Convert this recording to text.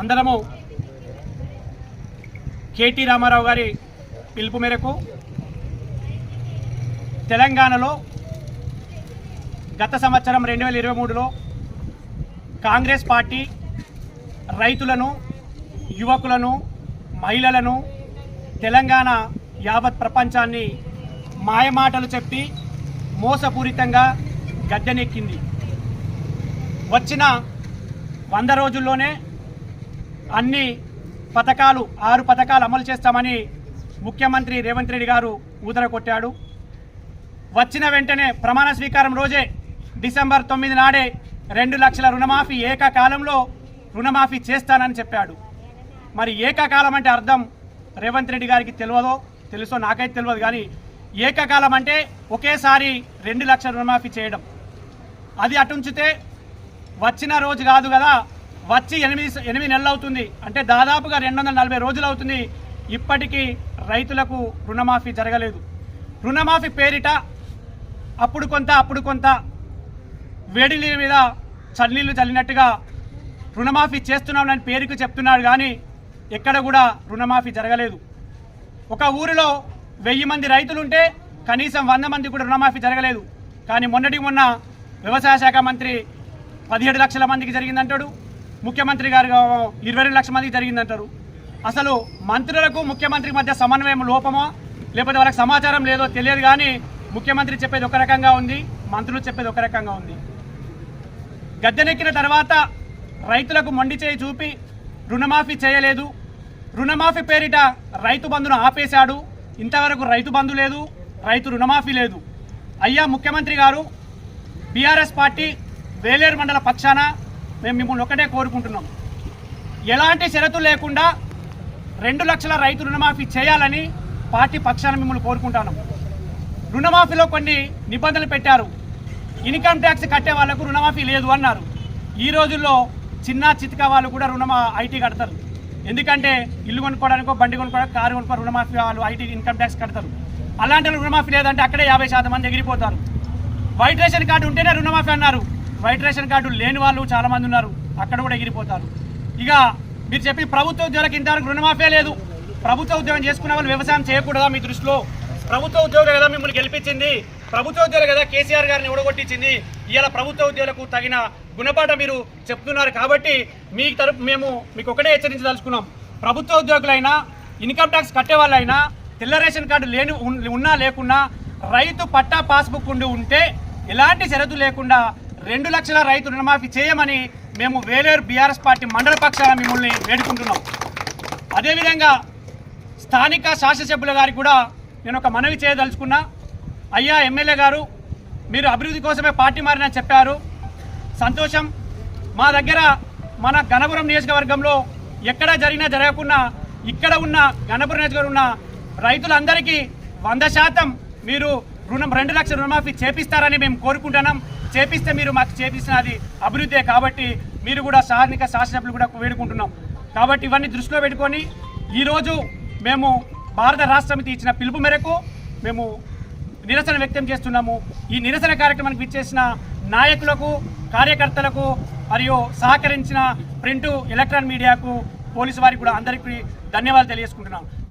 అందరము కేటీ రామారావు గారి పిలుపు మేరకు తెలంగాణలో గత సంవత్సరం రెండు వేల ఇరవై మూడులో కాంగ్రెస్ పార్టీ రైతులను యువకులను మహిళలను తెలంగాణ యావత్ ప్రపంచాన్ని మాయమాటలు చెప్పి మోసపూరితంగా గద్దెనెక్కింది. వచ్చిన వంద రోజుల్లోనే అన్ని పథకాలు ఆరు పథకాలు అమలు చేస్తామని ముఖ్యమంత్రి రేవంత్ రెడ్డి గారు ఊదర కొట్టాడు. వచ్చిన వెంటనే ప్రమాణ స్వీకారం రోజే డిసెంబర్ తొమ్మిది నాడే రెండు లక్షల రుణమాఫీ ఏకకాలంలో రుణమాఫీ చేస్తానని చెప్పాడు. మరి ఏకకాలం అంటే అర్థం రేవంత్ రెడ్డి గారికి తెలియదో తెలుసో నాకైతే తెలియదు కానీ ఏకకాలం అంటే ఒకేసారి రెండు లక్షల రుణమాఫీ చేయడం. అది అటుంచితే వచ్చిన రోజు కాదు కదా వచ్చి ఎనిమిది ఎనిమిది నెలలు అవుతుంది. అంటే దాదాపుగా రెండు వందల నలభై రోజులు అవుతుంది. ఇప్పటికీ రైతులకు రుణమాఫీ జరగలేదు. రుణమాఫీ పేరిట అప్పుడు కొంత అప్పుడు కొంత వేడి నీళ్ళ మీద చన్నీళ్ళు చల్లినట్టుగా రుణమాఫీ చేస్తున్నామని పేరుకు చెప్తున్నాడు కానీ ఎక్కడ కూడా రుణమాఫీ జరగలేదు. ఒక ఊరిలో వెయ్యి మంది రైతులుంటే కనీసం వంద మంది కూడా రుణమాఫీ జరగలేదు. కానీ మొన్నటి మొన్న వ్యవసాయ శాఖ మంత్రి పదిహేడు లక్షల మందికి జరిగిందంటాడు. ముఖ్యమంత్రి గారు ఇరవై రెండు లక్షల మందికి జరిగిందంటారు. అసలు మంత్రులకు ముఖ్యమంత్రికి మధ్య సమన్వయం లోపమో? లేకపోతే వాళ్ళకి సమాచారం లేదో తెలియదు కానీ ముఖ్యమంత్రి చెప్పేది ఒక రకంగా ఉంది మంత్రులు చెప్పేది ఒక రకంగా ఉంది. గద్దెనెక్కిన తర్వాత రైతులకు మొండి చేయి చూపి రుణమాఫీ చేయలేదు. రుణమాఫీ పేరిట రైతు బంధును ఆపేశాడు. ఇంతవరకు రైతు బంధు లేదు రైతు రుణమాఫీ లేదు. అయ్యా ముఖ్యమంత్రి గారు బీఆర్ఎస్ పార్టీ వేలేరు మండల పక్షాన మేము మిమ్మల్ని ఒకటే కోరుకుంటున్నాం. ఎలాంటి షరతులు లేకుండా రెండు లక్షల రైతు రుణమాఫీ చేయాలని పార్టీ పక్షాన మిమ్మల్ని కోరుకుంటున్నాం రుణమాఫీలో కొన్ని నిబంధనలు పెట్టారు. ఇన్కమ్ ట్యాక్స్ కట్టే వాళ్ళకు రుణమాఫీ లేదు అన్నారు. ఈ రోజుల్లో చిన్న చితక వాళ్ళు కూడా రుణమా ఐటీ కడతారు. ఎందుకంటే ఇల్లు కొనుక్కోవడానికో బండి కొనుక్కోవడానికి కారు కొనుక్కో రుణమాఫీ వాళ్ళు ఐటీ ఇన్కమ్ ట్యాక్స్ కడతారు. అలాంటి రుణమాఫీ లేదంటే అక్కడే యాభై శాతం మంది ఎగిరిపోతారు. వైట్ రేషన్ కార్డు ఉంటేనే రుణమాఫీ అన్నారు. వైట్ రేషన్ కార్డు లేని వాళ్ళు చాలామంది ఉన్నారు. అక్కడ కూడా ఎగిరిపోతారు. ఇక మీరు చెప్పి ప్రభుత్వ ఉద్యోగులకు ఇంతవరకు రుణమాఫీ లేదు. ప్రభుత్వ ఉద్యోగం చేసుకునే వాళ్ళు వ్యవసాయం చేయకూడదా మీ దృష్టిలో? ప్రభుత్వ ఉద్యోగులు కదా మిమ్మల్ని గెలిపించింది. ప్రభుత్వ ఉద్యోగులు కదా కేసీఆర్ గారిని ఊడగొట్టించింది. ఇవాళ ప్రభుత్వ ఉద్యోగులకు తగిన గుణపాఠం మీరు చెప్తున్నారు కాబట్టి మీ తరపు మేము మీకు ఒకటే హెచ్చరించదలుచుకున్నాం. ప్రభుత్వ ఉద్యోగులైనా ఇన్కమ్ ట్యాక్స్ కట్టేవాళ్ళైనా తెల్ల రేషన్ కార్డు లేని ఉన్- ఉన్నా లేకున్నా రైతు పట్టా పాస్బుక్ ఉండి ఉంటే ఎలాంటి షరతు లేకుండా రెండు లక్షల రైతు రుణమాఫీ చేయమని మేము వేలేరు బీఆర్ఎస్ పార్టీ మండల పక్షాన మిమ్మల్ని వేడుకుంటున్నాం. అదేవిధంగా స్థానిక శాసనసభ్యుల గారికి కూడా నేను ఒక మనవి చేయదలుచుకున్నా. అయ్యా ఎమ్మెల్యే గారు మీరు అభివృద్ధి కోసమే పార్టీ మారినని చెప్పారు. సంతోషం. మా దగ్గర మన గణపురం నియోజకవర్గంలో ఎక్కడ జరిగినా జరగకుండా ఇక్కడ ఉన్న గణపురం నియోజకవర్గం ఉన్న రైతులందరికీ వంద శాతం మీరు రుణం రెండు లక్షల రుణమాఫీ చేపిస్తారని మేము కోరుకుంటున్నాం. చేపిస్తే మీరు మాకు చేపిస్తున్నది అభివృద్ధే కాబట్టి మీరు కూడా సాధనిక శాసనసభ్యులు కూడా వేడుకుంటున్నాం. కాబట్టి ఇవన్నీ దృష్టిలో పెట్టుకొని ఈరోజు మేము భారత రాష్ట్ర సమితి ఇచ్చిన పిలుపు మేరకు మేము నిరసన వ్యక్తం చేస్తున్నాము. ఈ నిరసన కార్యక్రమానికి విచ్చేసిన నాయకులకు కార్యకర్తలకు మరియు సహకరించిన ప్రింటు ఎలక్ట్రాన్ మీడియాకు పోలీసు వారికి కూడా అందరికీ ధన్యవాదాలు తెలియజేసుకుంటున్నాం.